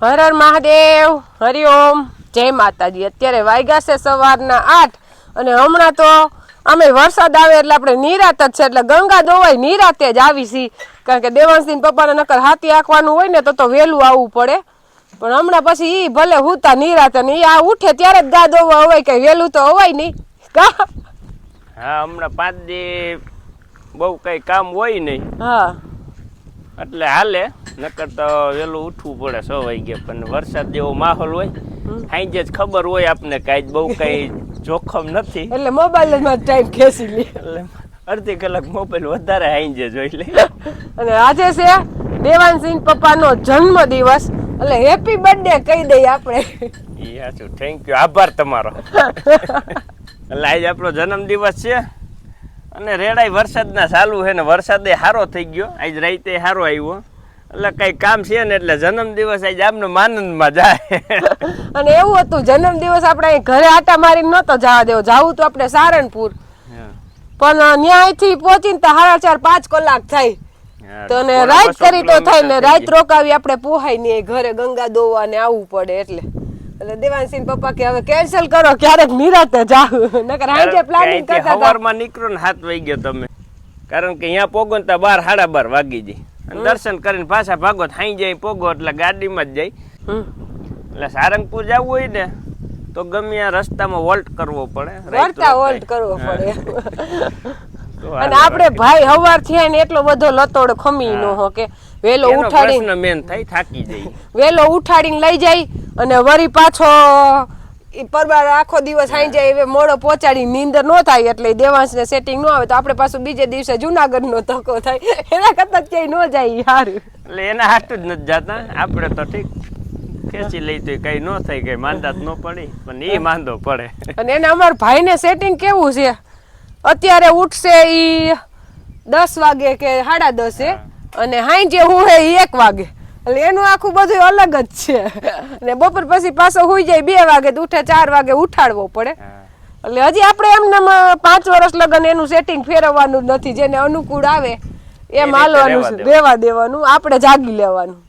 હર હર મહાદેવ હરિઓમ જય માતાજી. અત્યારે વાગ્યા છે સવારના આઠ અને હમણાં તો અમે વરસાદ આવે એટલે આપણે નિરાત જ છે. એટલે ગંગા દોવાય નિરાતે જ આવી છી. કારણ કે દેવાંશી પપ્પાને નકર હાથી આંકવાનું હોય ને તો તો વહેલું આવવું પડે. પણ હમણાં પછી ઈ ભલે હુતા નિરાતે ને આ ઉઠે ત્યારે જ ગા દોવા હોય કે વહેલું તો હોય નહીં. કા? હા હમણાં પાંચ દી બહુ કઈ કામ હોય નહીં. હા. એટલે હાલે. નકર તો વહેલું ઉઠવું પડે સો વાગે પણ વરસાદ જેવો માહોલ હોય સાંજે જ ખબર હોય આપને કાંઈ બહુ કઈ જોખમ નથી. એટલે મોબાઈલમાં ટાઈમ ખેંચી લે. એટલે અડધી કલાક મોબાઈલ વધારે સાંજે જોઈ લે. અને આજે છે દેવાનસિંહ પપ્પાનો જન્મ દિવસ એટલે હેપી બર્થડે કહી દઈએ આપણે. યાસુ થેન્ક યુ આભાર તમારો. એટલે આજે આપણો જન્મ દિવસ છે. અને રેડાઈ વરસાદના ચાલુ છે ને વરસાદે સારો થઈ ગયો. આજ રાતે સારો આવ્યો. એટલે કઈ કામ છે ને એટલે જન્મ જન્મદિવસ આજ આમને આનંદમાં જાય. અને એવું હતું જન્મ દિવસ આપણે અહીં ઘરે આટા મારીને નહોતો જવા દેવો. જવું તો આપણે સારણપુર. પણ ન્યાયથી પહોંચીને તો સાડા ચાર પાંચ કલાક થાય. તો ને રાત કરી તો થાય ને રાત રોકાવી આપણે પોહાય નહીં ઘરે ગંગા દોવા ને આવવું પડે એટલે. એટલે દેવાનસિંહ પપ્પા કે હવે કેન્સલ કરો ક્યારેક નિરાતે જાવ. નકર આજે પ્લાનિંગ કરતા હતા. સવારમાં નીકળો ને હાથ વાગી ગયો તમે. કારણ કે અહીંયા પોગો ને ત્યાં બાર સાડા બાર વાગી જાય દર્શન કરીને પાછા ભાગો થઈ જાય પોગો એટલે ગાડીમાં જ જાય. એટલે સારંગપુર જવું હોય ને તો ગમે આ રસ્તામાં વોલ્ટ કરવો પડે રાઈટ વોલ્ટ કરવો પડે. અને આપણે ભાઈ હવાર થયા ને એટલો બધો લતોડ ખમી નો હો. કે વેલો એનો ઉઠાડી પ્રશ્ન મેન થાય થાકી જાય. વેલો ઉઠાડીને લઈ જાય અને વરી પાછો પરબાર આખો દિવસ હાઈ જાય હવે મોડો પહોંચાડી નીંદર ન થાય એટલે દેવાંશ ને સેટિંગ ન આવે તો આપણે પાછું બીજે દિવસે જુનાગઢ નો ધક્કો થાય. એના કરતા ક્યાંય ન જાય સારું એટલે એના હાટું જ નથી જાતા. આપણે તો ઠીક. ખેંચી લઈ તો કઈ ન થાય કઈ માંદા જ ન પડી. પણ એ માંદો પડે. અને એને અમાર ભાઈને સેટિંગ કેવું છે? અત્યારે ઉઠશે ઈ દસ વાગે કે સાડા દસે અને હાંજે હું હે એક વાગે. એટલે એનું આખું બધું અલગ જ છે. ને બપોર પછી પાછો હુઈ જાય બે વાગે તો ઉઠે ચાર વાગે ઉઠાડવો પડે. એટલે હજી આપણે એમને પાંચ વર્ષ લગન એનું સેટિંગ ફેરવવાનું જ નથી. જેને અનુકૂળ આવે એમ હાલવાનું રહેવા છે. દેવાનું. દેવાનું આપણે જાગી લેવાનું.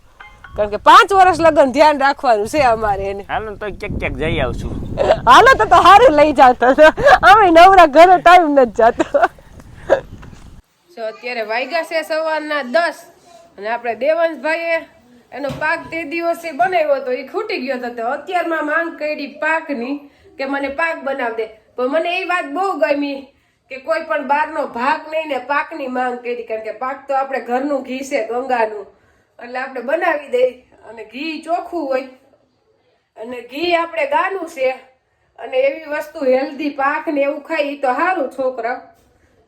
કારણ કે પાંચ વર્ષ લગન ધ્યાન રાખવાનું છે અમારે એને. હાલો તો ક્યાંક ક્યાંક જઈ આવશું. હાલો તો તો હારું લઈ જાતો. અમે નવરા ઘરે ટાઈમ નથી જાતો. જો અત્યારે વાગ્યા છે સવારના દસ અને આપણે દેવંશભાઈએ એનો પાક તે દિવસે બનાવ્યો હતો, એ ખૂટી ગયો હતો. અત્યારમાં માંગ કરી પાકની કે મને પાક બનાવ દે. પણ મને એ વાત બહુ ગમી કે કોઈ પણ બહારનો ભાગ નહીં ને પાકની માંગ કરી. કારણ કે પાક તો આપણે ઘરનું ઘી છે, ગંગાનું. એટલે આપણે બનાવી દઈ અને ઘી ચોખ્ખું હોય. અને ઘી આપણે ગાનું છે. અને એવી વસ્તુ હેલ્ધી પાક ને એવું ખાઈ એ તો સારું છોકરા.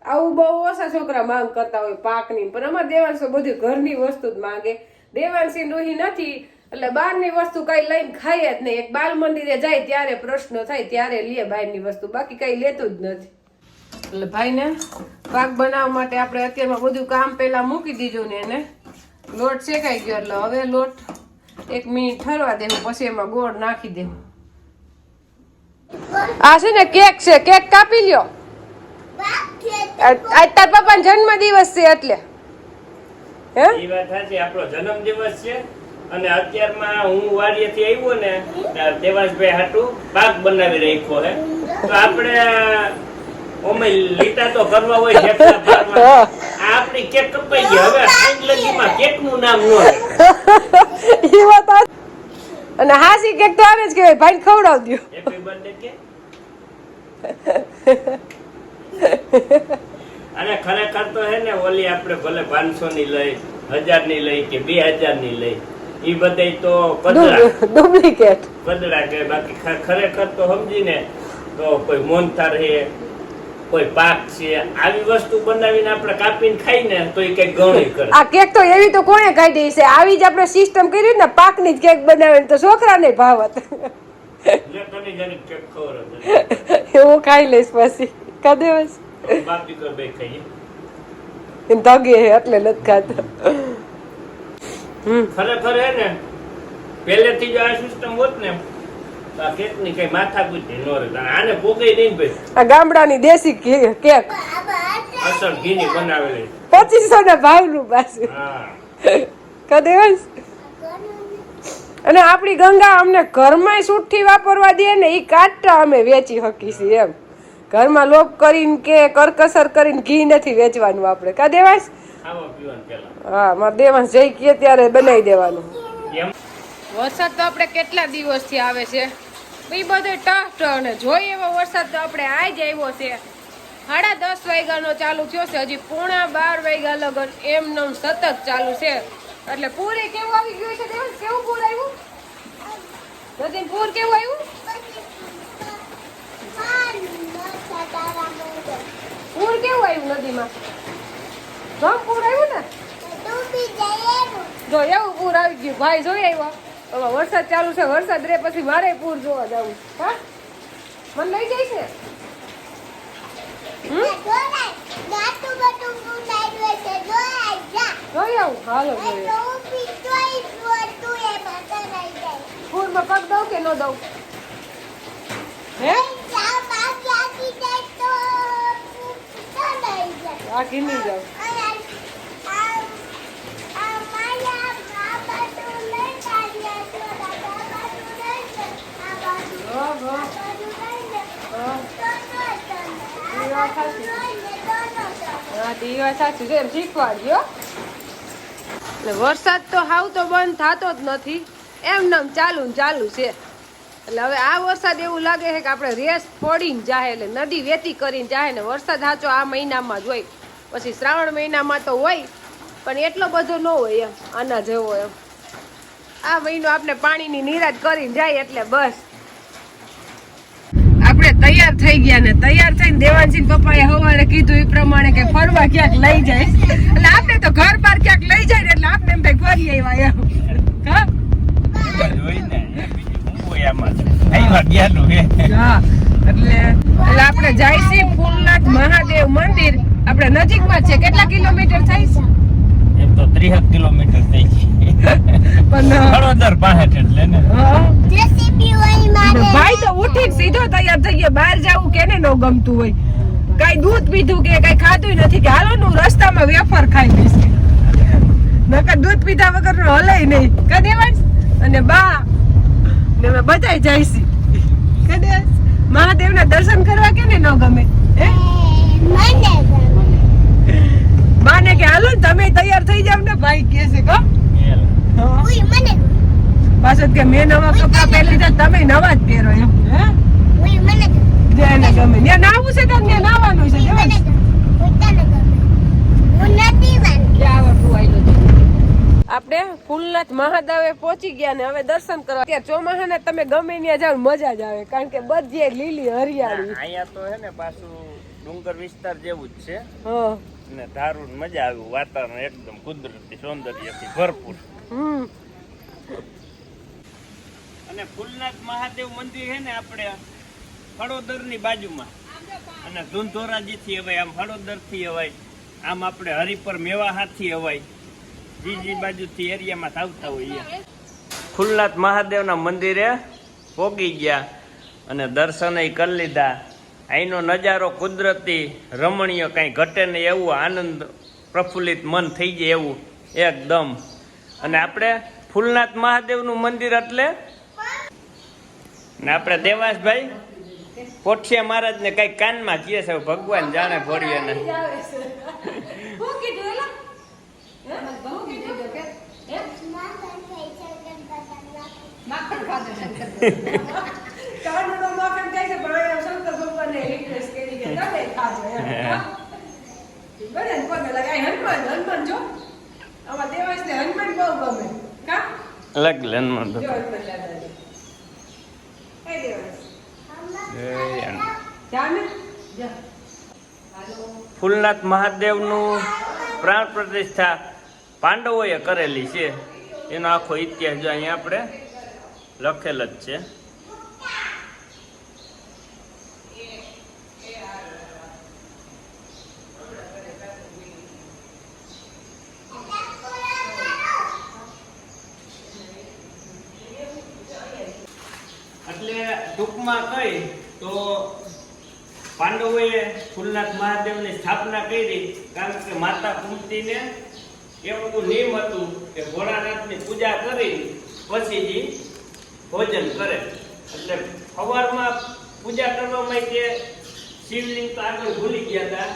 આવું બહુ ઓછા છોકરા માંગ કરતા હોય પાકની. પણ અમારે દેવાંશો બધું ઘરની વસ્તુ જ માંગે. દેવાંશી રૂહી નથી. એટલે બહારની વસ્તુ કઈ લઈને ખાઈએ જ નહીં. એક બાલ મંદિરે જાય ત્યારે પ્રશ્નો થાય ત્યારે લે બહારની વસ્તુ. બાકી કઈ લેતું જ નથી. એટલે ભાઈને પાક બનાવવા માટે આપણે અત્યારમાં બધું કામ પહેલાં મૂકી દીધું ને એને. લોટ શેકાઈ ગયો એટલે હવે લોટ એક મિનિટ ઠરવા દેવું પછી એમાં ગોળ નાખી દેવું. આ છે ને કેક છે કેક કાપી લ્યો. આ આ તાર પપ્પાનો જન્મ દિવસ છે એટલે. હે એ વાત સાચી આપણો જન્મદિવસ છે અને અત્યારમાં હું વાડીએથી આવ્યો ને ત્યાં દેવાંશભાઈ હાટુ પાક બનાવી રાખ્યો હે. તો આપણે ઓમે લીટા તો કરવા હોય. આપણી કેક કપાઈ ગઈ. હવે સાંજ લગીમાં કેકનું નામ ન. વાત અને હાસી કેક તો આવે જ કહેવાય ભાઈ ખવડાવ Happy birthday કે અને ખરેખર તો હે ને ઓલી આપણે ભલે પાંચસો ની લઈ હજારની લઈ કે બે હજારની લઈ એ બધાય તો ડુપ્લિકેટ. કદડા કે બાકી ખરેખર તો સમજીને તો કોઈ મોનથાર હે કોઈ પાક છે આવી વસ્તુ બનાવીને આપણે કાપીને ખાઈને તો એ કંઈક ગણી કરે. આ કેક તો એવી તો કોણે કાઢી છે? આવી જ આપણે સિસ્ટમ કરી ને પાકની જ કેક બનાવીને તો છોકરાને ભાવત. એવું ખાઈ લઈશ પછી. કદેવસ એમ હે એટલે નથી ખાતો. ખરેખર હે ને પહેલેથી જો આ સિસ્ટમ હોત ને આ કેકની કઈ માથાકૂટ ન રહે. અને આને પોગાઈ નહીં ભાઈ. આ ગામડાની દેશી કેક. અસલ ઘીની બનાવેલી. પચીસો ના ભાવનું પાછું. કદેવસ અને આપણી ગંગા અમને ઘરમાં સુઠી વાપરવા દે ને એ કાંટા અમે વેચી શકીશું એમ. ઘરમાં લોપ કરીને કે કરકસર કરીને ઘી નથી વેચવાનું આપણે. કા દેવાશ? હા મારે દેવાંશ જઈ કે ત્યારે બનાવી દેવાનું. વરસાદ તો આપણે કેટલા દિવસથી આવે છે? એ બધો ટફ અને જોઈએ એવો વરસાદ તો આપણે આજ આવ્યો છે. સાડા દસ વાગ્યાનો ચાલુ થયો છે હજી પોણા બાર વાગ્યા લગન એમ નમ સતત ચાલુ છે. એટલે પૂરે કેવું આવી ગયું છે દેવાંશ? કેવું પૂર આવ્યું? નદીમ પૂર કેવું આવ્યું? પૂર કેવું આવ્યું નદીમાં? ઘમ પૂર આવ્યું ને? જો એવું પૂર આવી ગયું. ભાઈ જોઈ આવ્યો. હવે વરસાદ ચાલુ છે. વરસાદ રે પછી મારે પૂર જોવા જવું. હા? મને લઈ જઈશ ને હાલો પૂરમાં પગ દઉં કે ન દઉં? હે? આ કિમી જાવ વરસાદ તો હાવ તો બંધ થતો જ નથી. એમ નામ ચાલુ ચાલુ છે. એટલે હવે આ વરસાદ એવું લાગે છે કે આપણે રેસ ફોડીને જાહે, એટલે નદી વેતી કરીને જાહે ને વરસાદ સાચો આ મહિનામાં જ હોય. પછી શ્રાવણ મહિનામાં તો હોય, પણ એટલો બધો ન હોય એમ, આના જેવો એમ. આ મહિનો આપણે પાણીની નિરાજ કરીને જાય એટલે બસ. આપણે તૈયાર થઈ ગયા ને, તૈયાર થઈને દેવાનસિંહ પપ્પાએ હવારે કીધું એ પ્રમાણે કે ફરવા ક્યાંક લઈ જાય. એટલે આપણે તો ઘર બાર ક્યાંક લઈ જાય એટલે આપણે એમ કઈ ફરી આવ્યા એમ. એટલે એટલે આપણે જઈશી ફૂલનાથ, મહાદેવ મંદિર આપણે નજીકમાં જ છે. કેટલા કિલોમીટર થાય છે? એમ તો ત્રીસ કિલોમીટર થઈ છે. પણ હળવદર પાસઠ એટલે ને. હા. ભાઈ તો ઉઠી સીધો તૈયાર થઈ ગયો. બહાર જવું કેને ન ગમતું હોય. કઈ દૂધ પીધું કે કઈ ખાધું નથી કે હાલો નું રસ્તામાં વેફર ખાઈ લઈશ. નકર દૂધ પીધા વગરનું હલે નહીં. કદેવાજ અને બા ને અમે બધાય જઈશી કદેવાજ મહાદેવના દર્શન કરવા કેને નો ગમે? હે? બાને કે હાલો તમે તૈયાર થઈ જાવ ને ભાઈ કે છે કો પાછળ કે મેં નવા કપડા પહેરી લીધા તમે નવા જ પહેરો એમ હે? જેને ગમે. ત્યાં નાવું છે તો ત્યાં નાવાનું છે? આપણે ફૂલનાથ મહાદેવે પહોંચી ગયા ને હવે દર્શન કરવા. ત્યાં ચોમાહાના તમે ગમે ત્યાં જાવ મજા જ આવે કારણ કે બધી લીલી હરિયાળી. અહીંયા તો હે ને પાછું ડુંગર વિસ્તાર જેવું જ છે. હા. ને ધારું મજા આવ્યું વાતાવરણ એકદમ કુદરતી સૌંદર્યથી ભરપૂર. અને ફૂલનાથ મહાદેવ મંદિર છે ને આપણે હળોદરની બાજુમાં. અને ધુંધોરાજી થી અવાય આમ હળોદરથી અવાય આમ આપણે હરિપર મેવાહા થી અવાય. બીજી બાજુ થી એરિયામાં આવતા હોઈએ. ફૂલનાથ મહાદેવના મંદિરે પોગી ગયા અને દર્શન કરી લીધા. અહીંનો નજારો કુદરતી રમણીય કાંઈ ઘટે નહીં એવું આનંદ પ્રફુલ્લિત મન થઈ જાય એવું એકદમ. અને આપણે ફૂલનાથ મહાદેવનું મંદિર એટલે? ને આપણે દેવાસભાઈ પોઠિયા મહારાજને કઈ કાનમાં કહે છે ભગવાન જાણે ભોળિયાને કાનુનો માખણ ખાય છે પણ અહીંયા શંકર ભગવાનને request કરી કે તમે ખાજો એમ. હા? બધાને પગે લાગે. આ હનુમાન હનુમાન જો આમાં દેવાંશને હનુમાન બહુ ગમે કા અલગ લેનમાં તો જો હનુમાન દાદાને. એ. હાલો. ફૂલનાથ મહાદેવનું પ્રાણ પ્રતિષ્ઠા પાંડવોએ કરેલી છે એનો આખો ઇતિહાસ જો અહીંયા આપણે લખેલ જ છે એટલે ટૂંકમાં કહી તો પાંડવોએ ફૂલનાથ મહાદેવની સ્થાપના કરી કારણ કે માતા કુંતીને એવું નિયમ હતું કે ભોળાનાથની પૂજા કરી પછી જે ભોજન કરે. એટલે સવારમાં પૂજા કરવામાં તે શિવલિંગ તો આગળ ભૂલી ગયા હતા.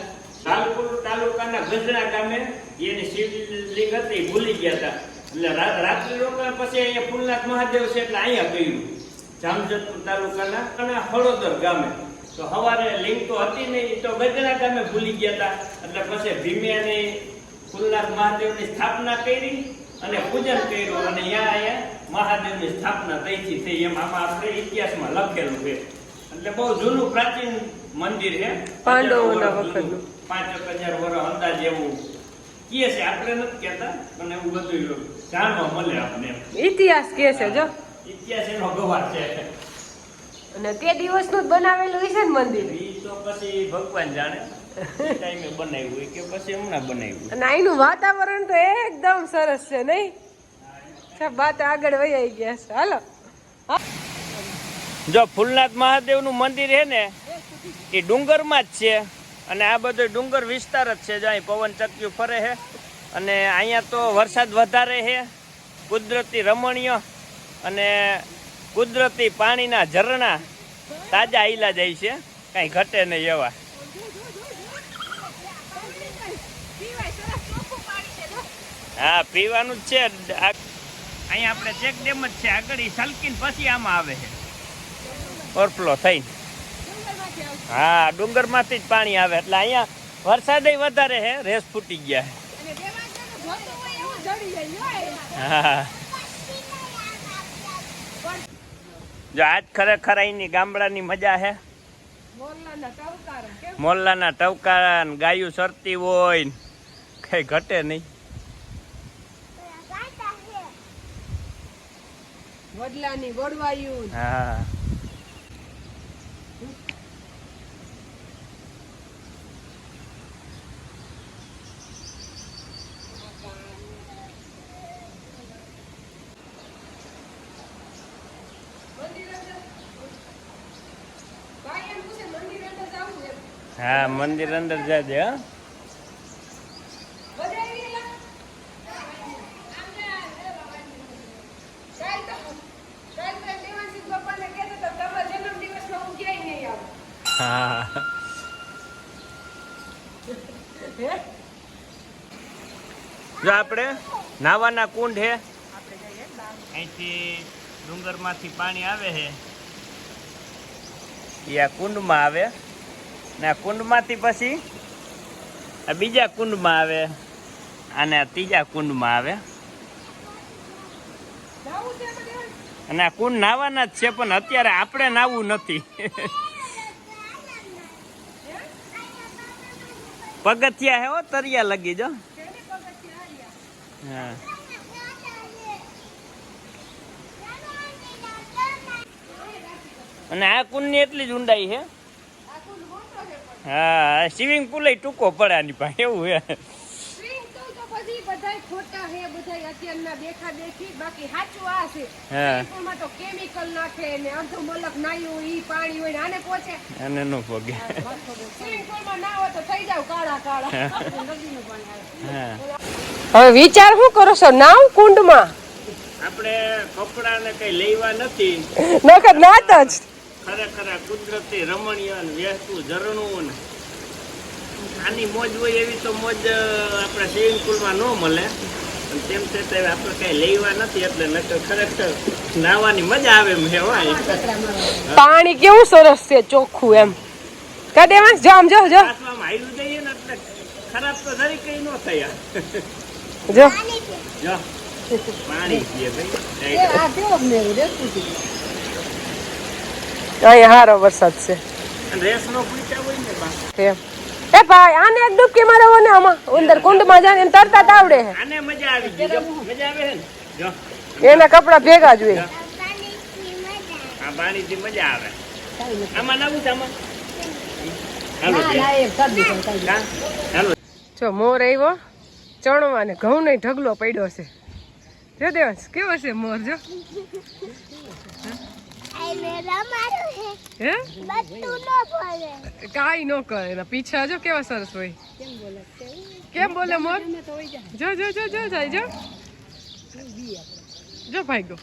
લાલપુર તાલુકાના ગજરા ગામે એની શિવલિંગ હતી, ભૂલી ગયા હતા. એટલે રાત્રિ રોકાણ પછી અહીંયા ફૂલનાથ મહાદેવ છે એટલે અહીંયા કર્યું જામજોધપુર તાલુકાના અને હળોદર ગામે. તો સવારે લિંક તો હતી નહીં એ તો ગજરા ગામે ભૂલી ગયા હતા એટલે પછી ભીમ્યાને ફૂલનાથ મહાદેવની સ્થાપના કરી અને પૂજન કર્યું અને અહીંયા અહીંયા મહાદેવની સ્થાપના તઈથી થઈ. એમ આમાં આપણે ઇતિહાસમાં લખેલું છે. એટલે બહુ જૂનું પ્રાચીન મંદિર છે. પાંડવોના વખતનું. પાંચ હજાર વર્ષ અંદાજ એવું કહે છે. આપણે નથી કહેતા પણ એવું બધું જાણવા મળે આપણે ઇતિહાસ કે છે જો. ઇતિહાસ એનો ગવાર છે. અને તે દિવસનું જ બનાવેલું હશે ને મંદિર? એ તો પછી ભગવાન જાણે. ટાઈમે બનાવ્યું કે પછી હમણાં બનાવ્યું. અને અહીંનું વાતાવરણ તો એકદમ સરસ છે નહીં? વાત આગળ વહી ગયા છે. હાલો. જો ફૂલનાથ મહાદેવનું મંદિર છે ને એ ડુંગરમાં જ છે. અને આ બધો ડુંગર વિસ્તાર જ છે. જો અહીં પવન ચક્યું ફરે છે. અને અહીંયા તો વરસાદ વધારે છે. કુદરતી રમણીય અને કુદરતી પાણીના ઝરણા તાજા આઈલા જાય છે. કાંઈ ઘટે નહીં એવા. હા પીવાનું જ છે. અહીંયા આપણે ચેક ડેમ જ છે. આગળ એ સલકીન પછી આમાં આવે છે. ઓવરફ્લો થઈને. હા ડુંગરમાંથી જ પાણી આવે. એટલે અહીંયા વરસાદ વધારે છે. રેસ ફૂટી ગયા છે. હા. જો આજ ખરેખર અહીંની ગામડાની મજા છે મોલ્લાના ટવકારા ગાયું સરતી હોય કઈ ઘટે નહીં. વડલાની વડવાયું હા હા મંદિર અંદર જાજે હા. જો આપણે નાવાના કુંડ હે. અહીંથી ડુંગરમાંથી પાણી આવે છે એ આ કુંડમાં આવે. ને, કુંડમાંથી પછી આ બીજા કુંડમાં આવે. અને ત્રીજા કુંડમાં આવે. અને આ કુંડ નાવાના જ છે, પણ અત્યારે આપણે નાવું નથી. પગથિયા હો તરિયા લગી જો હા. અને આ કુંડની એટલી જ ઊંડાઈ છે હા સ્વિમિંગ પુલ ટૂંકો પડે આની પાસે એવું છે. હા. કેમિકલ નાખે ને અડધું મલક નાયું ઈ પાણી હોય ને આને પહોંચે અને નો પગે. સ્વિમિંગ ના હોય તો થઈ જાવ કાળા કાળા. નદીનું પાણી આવે. હવે વિચાર શું કરો છો? નાવ કુંડમાં. આપણે કપડા ને કઈ લેવા નથી. નકર નાત જ. ખરેખર આ કુદરતી રમણીય અને વહેતું ઝરણું ને આની મોજ હોય એવી તો મોજ આપણે સ્વિમિંગ પુલમાં ન મળે. અને તેમ છતાં આપણે કઈ લેવા નથી એટલે નકર ખરેખર નાવાની મજા આવે એમ છે પાણી કેવું સરસ છે ચોખ્ખું એમ. કદેવાંશ જામ જો જો હાયલું જઈએ ને એટલે ખરાબ તો જરી કઈ ન થયા. જો. જો. પાણી પીએ ભાઈ. અહીંયા હારો વરસાદ છે. અને રેસ નો પૂછ્યા હોય ને બા એમ એ ભાઈ આને એક ડૂબકી મારવો ને આમાં. ઉંદર કુંડમાં જાય ને તરતા જ આવડે છે આને મજા આવી મજા આવે ને? એના કપડા ભેગા જોઈએ આ પાણીથી મજા આવે. આમાં નવું આમાં? હાલો બેન. હા? હાલો. જો મોર આવ્યો. ચણવા ને ઘઉં ને ઢગલો પડ્યો છે. જો દેવાંશ કેવો છે મોર જો? હે. કાઈ ન કરે. એના પીછા જો કેવા સરસ હોય. કેમ બોલે મોર? જો જો જો જો જાય જો. જો ભાઈ ગો.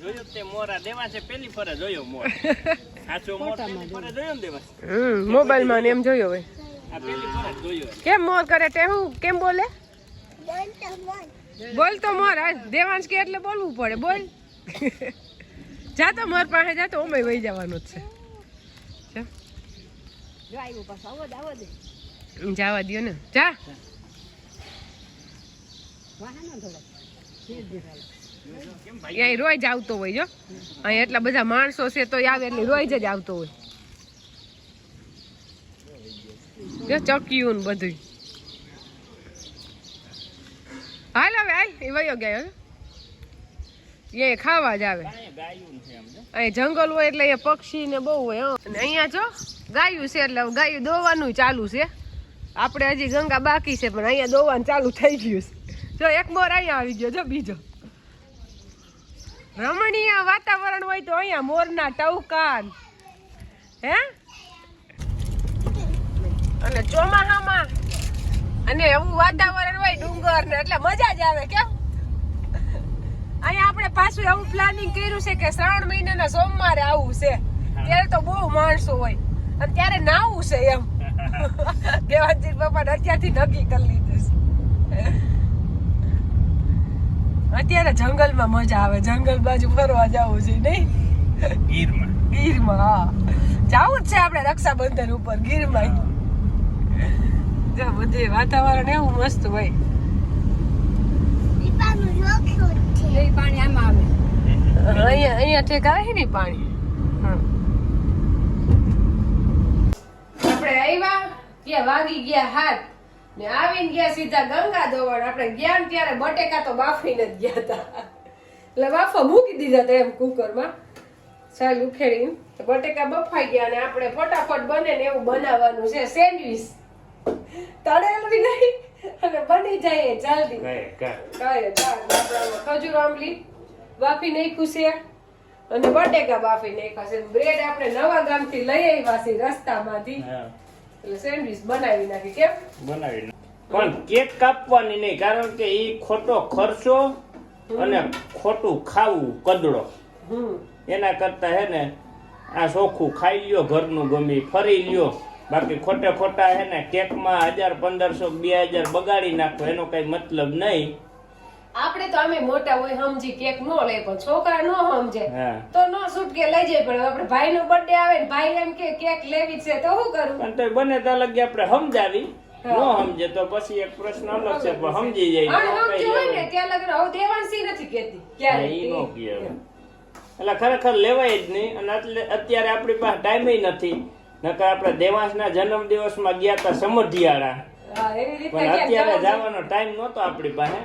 જોયું તે મોર દેવા છે પેલી ફરે જોયો મોર. સાચો મોર પેલી ફરે જોયો ને દેવા? હમ મોબાઈલમાં ને એમ જોયો હોય. આ પેલી ફરે જોયો કેમ મોર કરે તે હું? કેમ બોલે? બોલ. તો મોર. દેવાંશ કે એટલે બોલવું પડે. બોલ. જા તો મોર પાસે જા તો ઓમે વહી જવાનું જ છે. જવા દ્યો ને. જા. કેમ ભાઈ અહીં રોજ આવતો હોય જો. અહીં એટલા બધા માણસો છે તો આવે એટલે રોજ જ આવતો હોય. જો ચક્યું બધું હાલ હવે, હાલ. એ વયો ગયો. એ ખાવા જ આવે. અહીં જંગલ હોય એટલે એ પક્ષી ને બહુ હોય અને અહીંયા જો ગાયું છે એટલે ગાયું દોવાનું ચાલુ છે. આપણે હજી ગંગા બાકી છે પણ અહીંયા દોવાનું ચાલુ થઈ ગયું છે. જો એક મોર અહીંયા આવી ગયો જો બીજો. રમણીય વાતાવરણ હોય તો અહીંયા મોરના ટવકાન. હે? અને ચોમાસામાં અને એવું વાતાવરણ હોય ડુંગર ને એટલે મજા જ આવે કેમ? અહીંયા આપણે પાછું એવું પ્લાનિંગ કર્યું છે કે શ્રાવણ મહિનાના સોમવારે આવવું છે. ત્યારે તો બહુ માણસો હોય. અને ત્યારે નાવું છે એમ. દેવાજી બાપાને અત્યારથી નક્કી કરી લીધું છે. અત્યારે જંગલમાં મજા આવે. જંગલ બાજુ ફરવા જવું છે નહીં? ગીરમાં. ગીરમાં હા. જવું જ છે આપણે રક્ષાબંધન ઉપર ગીરમાં. જો બધે વાતાવરણ એવું મસ્ત હોય. અહીંયા અહીંયા ઠેક આવે છે ને પાણી? આપણે આવ્યા ત્યાં વાગી ગયા હાથ. ને આવીને ગયા સીધા ગંગા ધોવાણ આપણે ગયા ને ત્યારે બટેકા તો બાફીને જ ગયા હતા એટલે બાફા મૂકી દીધા હતા એમ કુકરમાં. ચાલ ઉખેડી તો બટેકા બફાઈ ગયા અને આપણે ફટાફટ બને ને એવું બનાવવાનું છે. સેન્ડવીચ. તળેલું નહીં. અને બની જાય જલ્દી. કાંઈ ખજૂર આંબલી. બાફી નાખ્યું છે. અને બટેકા બાફી નાખ્યા છે. બ્રેડ આપણે નવા ગામથી લઈ આવ્યા છે રસ્તામાંથી. એટલે સેન્ડવિચ બનાવી નાખી કેમ? બનાવી પણ કેક કાપવાની નહીં કારણ કે એ ખોટો ખર્ચો અને ખોટું ખાવું કદડો. એના કરતા હે ને આ ચોખ્ખું ખાઈ લ્યો ઘરનું ગમી ફરી લ્યો. બાકી ખોટે ખોટા હે ને કેકમાં હજાર પંદરસો બે હજાર બગાડી નાખો એનો કઈ મતલબ નહીં. આપણે તો અમે મોટા હોય સમજી કેક નો લે પણ છોકરા નો સમજે તો નો સુટકે લઈ જાય પણ આપણે ભાઈ નો બર્થડે આવે ને ભાઈ એમ કે કેક લેવી છે તો શું કરું? પણ તો બને તો લગી આપણે સમજાવી. નો સમજે તો પછી એક પ્રશ્ન અલગ છે પણ સમજી જાય. ને ત્યાં લગન હવે દેવાંશી નથી કેતી ક્યારે ઈ નો કે એટલે ખરેખર લેવાય જ નહીં અને એટલે અત્યારે આપણી પાસે ટાઈમ નથી. નકર આપણે દેવાંશના જન્મ દિવસમાં ગયા હતા સમઢિયાળા પણ અત્યારે જવાનો ટાઈમ નહોતો આપણી પાસે.